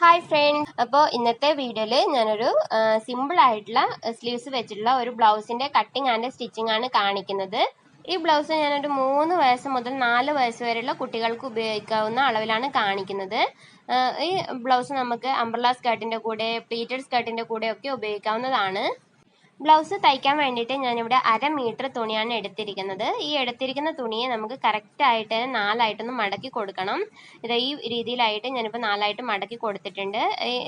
Hi friends അപ്പോൾ ഇന്നത്തെ വീഡിയോയിൽ ഞാനൊരു സിമ്പിൾ ആയിട്ടുള്ള സ്ലീവ്സ് വെച്ചിട്ടുള്ള ഒരു ബ്ലൗസിന്റെ കട്ടിങ് ആൻഡ് സ്റ്റിച്ചിങ് ആണ് കാണിക്കുന്നത്. ഈ ബ്ലൗസ് ഞാനൊരു മൂന്ന് വയസ്സ് മുതൽ നാല് വയസ്സ് വരെയുള്ള കുട്ടികൾക്ക് ഉപയോഗിക്കാവുന്ന അളവിലാണ് കാണിക്കുന്നത്. ഈ ബ്ലൗസ് നമുക്ക് അംബ്രല സ്കേർട്ടിന്റെ കൂടെ പ്ലീറ്റഡ് സ്കേർട്ടിന്റെ കൂടെ ഒക്കെ ഉപയോഗിക്കാവുന്നതാണ്. ബ്ലൗസ് തയ്ക്കാൻ വേണ്ടിയിട്ട് ഞാനിവിടെ അര മീറ്റർ തുണിയാണ് എടുത്തിരിക്കുന്നത്. ഈ എടുത്തിരിക്കുന്ന തുണിയെ നമുക്ക് കറക്റ്റ് ആയിട്ട് തന്നെ നാലായിട്ടൊന്ന് മടക്കി കൊടുക്കണം. ഇത് ഈ രീതിയിലായിട്ട് ഞാനിപ്പോൾ നാലായിട്ട് മടക്കി കൊടുത്തിട്ടുണ്ട്.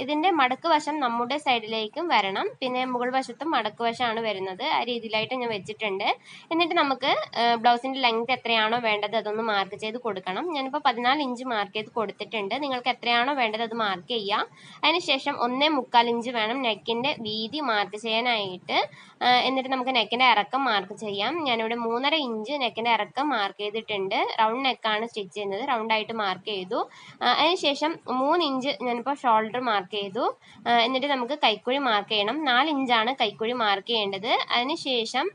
ഇതിന്റെ മടക്ക് വശം നമ്മുടെ സൈഡിലേക്കും വരണം. പിന്നെ മുകൾ വശത്തും മടക്ക് വശമാണ് വരുന്നത്. ആ രീതിയിലായിട്ട് ഞാൻ വെച്ചിട്ടുണ്ട്. എന്നിട്ട് നമുക്ക് ബ്ലൗസിന്റെ ലെങ്ത് എത്രയാണോ വേണ്ടത് അതൊന്ന് മാർക്ക് ചെയ്ത് കൊടുക്കണം. ഞാനിപ്പോൾ പതിനാല് ഇഞ്ച് മാർക്ക് ചെയ്ത് കൊടുത്തിട്ടുണ്ട്. നിങ്ങൾക്ക് എത്രയാണോ വേണ്ടത് അത് മാർക്ക് ചെയ്യാം. അതിനുശേഷം ഒന്നേ മുക്കാൽ ഇഞ്ച് വേണം നെക്കിന്റെ വീതി മാർക്ക് ചെയ്യാനായിട്ട്. എന്നിട്ട് നമുക്ക് നെക്കിന്റെ ഇറക്കം മാർക്ക് ചെയ്യാം. ഞാനിവിടെ മൂന്നര ഇഞ്ച് നെക്കിന്റെ ഇറക്കം മാർക്ക് ചെയ്തിട്ടുണ്ട്. റൗണ്ട് നെക്കാണ് സ്റ്റിച്ച് ചെയ്യുന്നത്. റൗണ്ട് ആയിട്ട് മാർക്ക് ചെയ്തു. അതിനുശേഷം മൂന്ന് ഇഞ്ച് ഞാനിപ്പോൾ ഷോൾഡർ മാർക്ക് ചെയ്തു. എന്നിട്ട് നമുക്ക് കൈക്കുഴി മാർക്ക് ചെയ്യണം. നാല് ഇഞ്ചാണ് കൈക്കുഴി മാർക്ക് ചെയ്യേണ്ടത്. അതിനുശേഷം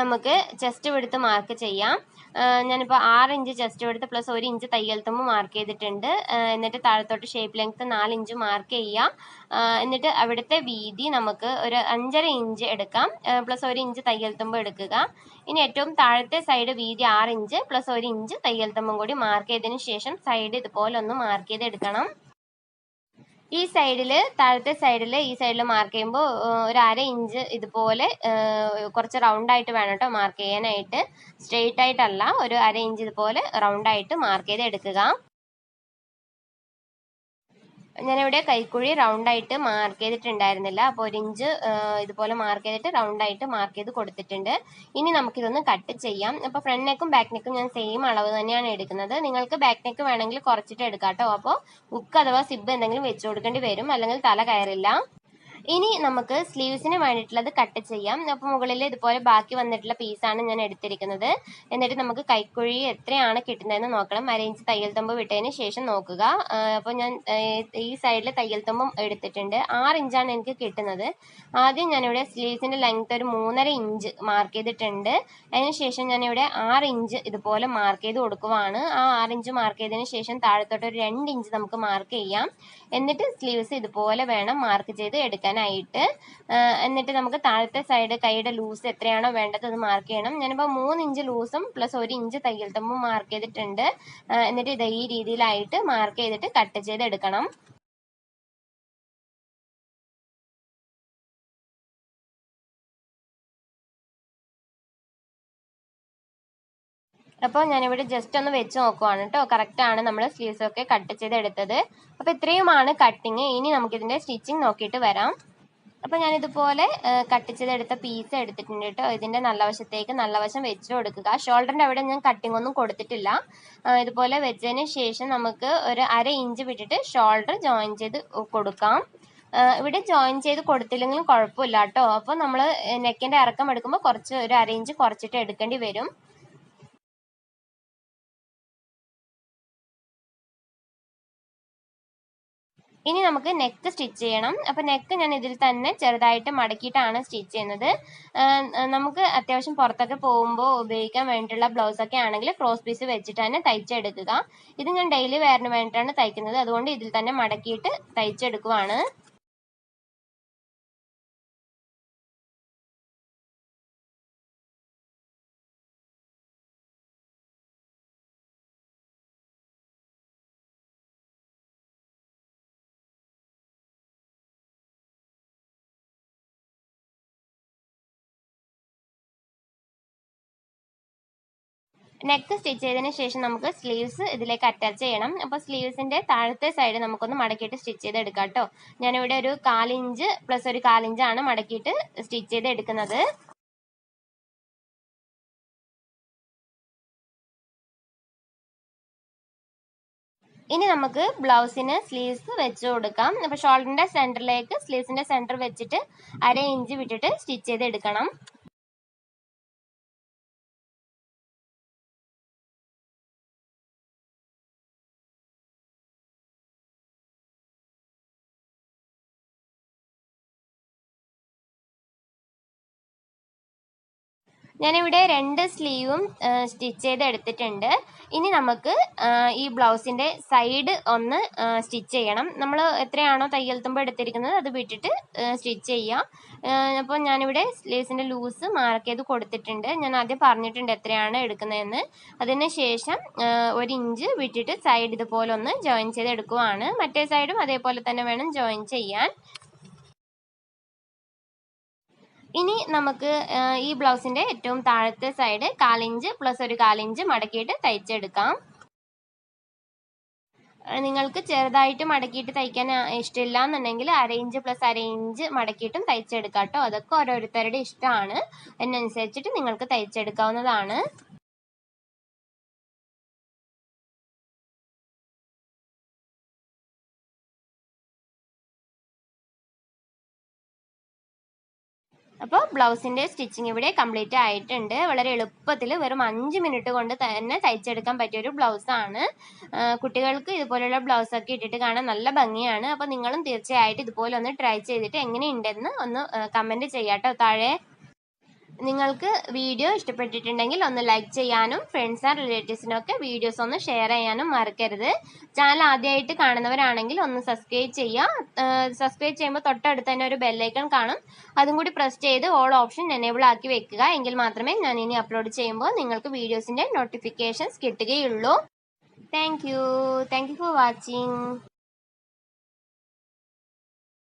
നമുക്ക് ചെസ്റ്റ് എടുത്ത് മാർക്ക് ചെയ്യാം. ഞാനിപ്പോൾ ആറ് ഇഞ്ച് ചെസ്റ്റ് എടുത്ത് പ്ലസ് ഒരു ഇഞ്ച് തയ്യൽ തുമ്പ് മാർക്ക് ചെയ്തിട്ടുണ്ട് എന്നിട്ട് താഴത്തോട്ട് ഷേപ്പ് ലെങ്ത് നാല് ഇഞ്ച് മാർക്ക് ചെയ്യാം. എന്നിട്ട് അവിടുത്തെ വീതി നമുക്ക് ഒരു അഞ്ചര ഇഞ്ച് എടുക്കാം. പ്ലസ് ഒരു ഇഞ്ച് തയ്യൽ തുമ്പ് എടുക്കുക. ഇനി ഏറ്റവും താഴത്തെ സൈഡ് വീതി ആറ് ഇഞ്ച് പ്ലസ് ഒരു ഇഞ്ച് തയ്യൽ തുമ്പും കൂടി മാർക്ക് ചെയ്തതിന് ശേഷം സൈഡ് ഇതുപോലെ ഒന്ന് മാർക്ക് ചെയ്ത് എടുക്കണം ഈ സൈഡിൽ താഴത്തെ സൈഡിൽ ഈ സൈഡിൽ മാർക്ക് ചെയ്യുമ്പോൾ ഒരു അര ഇഞ്ച് ഇതുപോലെ കുറച്ച് റൗണ്ട് ആയിട്ട് വേണം കേട്ടോ മാർക്ക് ചെയ്യാനായിട്ട്. സ്ട്രെയിറ്റ് ആയിട്ടല്ല ഒരു അര ഇഞ്ച് ഇതുപോലെ റൗണ്ട് ആയിട്ട് മാർക്ക് ചെയ്ത് എടുക്കുക ഞാനിവിടെ കൈക്കുഴി റൗണ്ട് ആയിട്ട് മാർക്ക് ചെയ്തിട്ടുണ്ടായിരുന്നില്ല. അപ്പോൾ ഒരു ഇഞ്ച് ഇതുപോലെ മാർക്ക് ചെയ്തിട്ട് റൗണ്ട് ആയിട്ട് മാർക്ക് ചെയ്ത് കൊടുത്തിട്ടുണ്ട്. ഇനി നമുക്കിതൊന്ന് കട്ട് ചെയ്യാം. അപ്പോൾ ഫ്രണ്ട് നെക്കും ബാക്ക് നെക്കും ഞാൻ സെയിം അളവ് തന്നെയാണ് എടുക്കുന്നത്. നിങ്ങൾക്ക് ബാക്ക് നെക്ക് വേണമെങ്കിൽ കുറച്ചിട്ട് എടുക്കാം കേട്ടോ. അപ്പോൾ ബുക്ക് അഥവാ സിബ് എന്തെങ്കിലും വെച്ച് കൊടുക്കേണ്ടി വരും. അല്ലെങ്കിൽ തല കയറില്ല. ഇനി നമുക്ക് സ്ലീവ്സിന് വേണ്ടിയിട്ടുള്ളത് കട്ട് ചെയ്യാം. അപ്പോൾ മുകളിൽ ഇതുപോലെ ബാക്കി വന്നിട്ടുള്ള പീസാണ് ഞാൻ എടുത്തിരിക്കുന്നത്. എന്നിട്ട് നമുക്ക് കൈക്കുഴി എത്രയാണ് കിട്ടുന്നതെന്ന് നോക്കണം. അര ഇഞ്ച് തയ്യൽ തുമ്പ് വിട്ടതിന് ശേഷം നോക്കുക. അപ്പോൾ ഞാൻ ഈ സൈഡിൽ തയ്യൽ തുമ്പും എടുത്തിട്ടുണ്ട്. ആറ് ഇഞ്ചാണ് എനിക്ക് കിട്ടുന്നത്. ആദ്യം ഞാനിവിടെ സ്ലീവ്സിന്റെ ലെങ്ത് ഒരു മൂന്നര ഇഞ്ച് മാർക്ക് ചെയ്തിട്ടുണ്ട്. അതിനുശേഷം ഞാനിവിടെ ആറ് ഇഞ്ച് ഇതുപോലെ മാർക്ക് ചെയ്ത് കൊടുക്കുവാണ്. ആ ആറ് ഇഞ്ച് മാർക്ക് ചെയ്തതിന് ശേഷം താഴത്തോട്ട് ഒരു രണ്ട് ഇഞ്ച് നമുക്ക് മാർക്ക് ചെയ്യാം. എന്നിട്ട് സ്ലീവ്സ് ഇതുപോലെ വേണം മാർക്ക് ചെയ്ത് എടുക്കാനായിട്ട് ആഹ് എന്നിട്ട് നമുക്ക് താഴത്തെ സൈഡ് കൈയുടെ ലൂസ് എത്രയാണോ വേണ്ടത് അത് മാർക്ക് ചെയ്യണം. ഞാനിപ്പോൾ മൂന്ന് ഇഞ്ച് ലൂസും പ്ലസ് ഒരു ഇഞ്ച് തയ്യൽ തമ്പും മാർക്ക് ചെയ്തിട്ടുണ്ട്. എന്നിട്ട് ഇത് ഈ രീതിയിലായിട്ട് മാർക്ക് ചെയ്തിട്ട് കട്ട് ചെയ്തെടുക്കണം. അപ്പോൾ ഞാനിവിടെ ജസ്റ്റ് ഒന്ന് വെച്ച് നോക്കുവാണ് കേട്ടോ കറക്റ്റ് ആണ് നമ്മൾ സ്ലീവ്സൊക്കെ കട്ട് ചെയ്തെടുത്തത്. അപ്പോൾ ഇത്രയുമാണ് കട്ടിങ് ഇനി നമുക്കിതിന്റെ സ്റ്റിച്ചിങ് നോക്കിയിട്ട് വരാം. അപ്പോൾ ഞാൻ ഇതുപോലെ കട്ട് ചെയ്തെടുത്ത പീസ് എടുത്തിട്ടുണ്ട് കേട്ടോ. ഇതിന്റെ നല്ല വശത്തേക്ക് നല്ല വശം വെച്ച് കൊടുക്കുക. ഷോൾഡറിന്റെ അവിടെ ഞാൻ കട്ടിംഗ് ഒന്നും കൊടുത്തിട്ടില്ല. ഇതുപോലെ വെച്ചതിന് ശേഷം നമുക്ക് ഒരു അര ഇഞ്ച് വിട്ടിട്ട് ഷോൾഡർ ജോയിൻ ചെയ്ത് കൊടുക്കാം. ഇവിടെ ജോയിൻ ചെയ്ത് കൊടുത്തില്ലെങ്കിലും കുഴപ്പമില്ല കേട്ടോ. അപ്പോൾ നമ്മൾ നെക്കിന്റെ ഇറക്കം എടുക്കുമ്പോൾ കുറച്ച് ഒരു അര ഇഞ്ച് കുറച്ചിട്ട് എടുക്കേണ്ടി വരും. ഇനി നമുക്ക് നെക്ക് സ്റ്റിച്ച് ചെയ്യണം. അപ്പോൾ നെക്ക് ഞാൻ ഇതിൽ തന്നെ ചെറുതായിട്ട് മടക്കിയിട്ടാണ് സ്റ്റിച്ച് ചെയ്യുന്നത്. നമുക്ക് അത്യാവശ്യം പുറത്തൊക്കെ പോകുമ്പോൾ ഉപയോഗിക്കാൻ വേണ്ടിയിട്ടുള്ള ബ്ലൗസ് ഒക്കെ ആണെങ്കിൽ ക്രോസ് പീസ് വെച്ചിട്ട് തന്നെ തയ്ച്ചെടുക്കുക. ഇത് ഞാൻ ഡെയിലി വെയറിന് വേണ്ടിയിട്ടാണ് തയ്ക്കുന്നത്. അതുകൊണ്ട് ഇതിൽ തന്നെ മടക്കിയിട്ട് തയ്ച്ചെടുക്കുവാണ്. നെക്ക് സ്റ്റിച്ച് ചെയ്തതിന് ശേഷം നമുക്ക് സ്ലീവ്സ് ഇതിലേക്ക് അറ്റാച്ച് ചെയ്യണം. അപ്പോൾ സ്ലീവ്സിന്റെ താഴത്തെ സൈഡ് നമുക്കൊന്ന് മടക്കിയിട്ട് സ്റ്റിച്ച് ചെയ്ത് എടുക്കാം കേട്ടോ ഞാനിവിടെ ഒരു കാലിഞ്ച് പ്ലസ് ഒരു കാലിഞ്ചാണ് മടക്കിയിട്ട് സ്റ്റിച്ച് ചെയ്ത് എടുക്കുന്നത്. ഇനി നമുക്ക് ബ്ലൗസിന് സ്ലീവ്സ് വെച്ച് കൊടുക്കാം. അപ്പോൾ ഷോൾഡറിന്റെ സെന്ററിലേക്ക് സ്ലീവ്സിന്റെ സെന്റർ വെച്ചിട്ട് അര ഇഞ്ച് വിട്ടിട്ട് സ്റ്റിച്ച് ചെയ്ത് എടുക്കണം. ഞാനിവിടെ രണ്ട് സ്ലീവും സ്റ്റിച്ച് ചെയ്ത് എടുത്തിട്ടുണ്ട് ഇനി നമുക്ക് ഈ ബ്ലൗസിന്റെ സൈഡ് ഒന്ന് സ്റ്റിച്ച് ചെയ്യണം. നമ്മൾ എത്രയാണോ തയ്യൽ തുമ്പ് എടുത്തിരിക്കുന്നത് അത് വിട്ടിട്ട് സ്റ്റിച്ച് ചെയ്യാം. അപ്പോൾ ഞാനിവിടെ സ്ലീവ്സിന്റെ ലൂസ് മാർക്ക് ചെയ്ത് കൊടുത്തിട്ടുണ്ട്. ഞാൻ ആദ്യം പറഞ്ഞിട്ടുണ്ട് എത്രയാണ് എടുക്കുന്നതെന്ന്. അതിന് ശേഷം ഒരു ഇഞ്ച് വിട്ടിട്ട് സൈഡ് ഇതുപോലെ ഒന്ന് ജോയിൻ ചെയ്ത് എടുക്കുവാണ് മറ്റേ സൈഡും അതേപോലെ തന്നെ വേണം ജോയിൻ ചെയ്യാൻ. ഇനി നമുക്ക് ഈ ബ്ലൗസിന്റെ ഏറ്റവും താഴത്തെ സൈഡ് കാലിഞ്ച് പ്ലസ് ഒരു കാലിഞ്ച് മടക്കിയിട്ട് തയ്ച്ചെടുക്കാം. നിങ്ങൾക്ക് ചെറുതായിട്ട് മടക്കിയിട്ട് തയ്ക്കാൻ ഇഷ്ടമില്ല എന്നുണ്ടെങ്കിൽ അര ഇഞ്ച് പ്ലസ് അര ഇഞ്ച് മടക്കിയിട്ടും തയ്ച്ചെടുക്കാം കേട്ടോ. അതൊക്കെ ഓരോരുത്തരുടെ ഇഷ്ടമാണ്. അതിനനുസരിച്ചിട്ട് നിങ്ങൾക്ക് തയ്ച്ചെടുക്കാവുന്നതാണ്. അപ്പോൾ ബ്ലൗസിന്റെ സ്റ്റിച്ചിങ് ഇവിടെ കംപ്ലീറ്റ് ആയിട്ടുണ്ട്. വളരെ എളുപ്പത്തിൽ വെറും അഞ്ച് മിനിറ്റ് കൊണ്ട് തന്നെ തയ്ച്ചെടുക്കാൻ പറ്റിയ ഒരു ബ്ലൗസാണ് കുട്ടികൾക്ക് ഇതുപോലുള്ള ബ്ലൗസൊക്കെ ഇട്ടിട്ട് കാണാൻ നല്ല ഭംഗിയാണ്. അപ്പോൾ നിങ്ങളും തീർച്ചയായിട്ടും ഇതുപോലെ ഒന്ന് ട്രൈ ചെയ്തിട്ട് എങ്ങനെയുണ്ടെന്ന് ഒന്ന് കമന്റ് ചെയ്യാട്ടോ. താഴെ നിങ്ങൾക്ക് വീഡിയോ ഇഷ്ടപ്പെട്ടിട്ടുണ്ടെങ്കിൽ ഒന്ന് ലൈക്ക് ചെയ്യാനും ഫ്രണ്ട്സ് ആൻഡ് റിലേറ്റീവ്സിനൊക്കെ വീഡിയോസ് ഒന്ന് ഷെയർ ചെയ്യാനും മറക്കരുത്. ചാനൽ ആദ്യമായിട്ട് കാണുന്നവരാണെങ്കിൽ ഒന്ന് സബ്സ്ക്രൈബ് ചെയ്യുക സബ്സ്ക്രൈബ് ചെയ്യുമ്പോൾ തൊട്ടടുത്ത് തന്നെ ഒരു ബെല്ലൈക്കൺ കാണും. അതും കൂടി പ്രസ് ചെയ്ത് ഓൾ ഓപ്ഷൻ എനേബിൾ ആക്കി വെക്കുക. എങ്കിൽ മാത്രമേ ഞാൻ ഇനി അപ്ലോഡ് ചെയ്യുമ്പോൾ നിങ്ങൾക്ക് വീഡിയോസിന്റെ നോട്ടിഫിക്കേഷൻസ് കിട്ടുകയുള്ളൂ. Thank you thank you for watching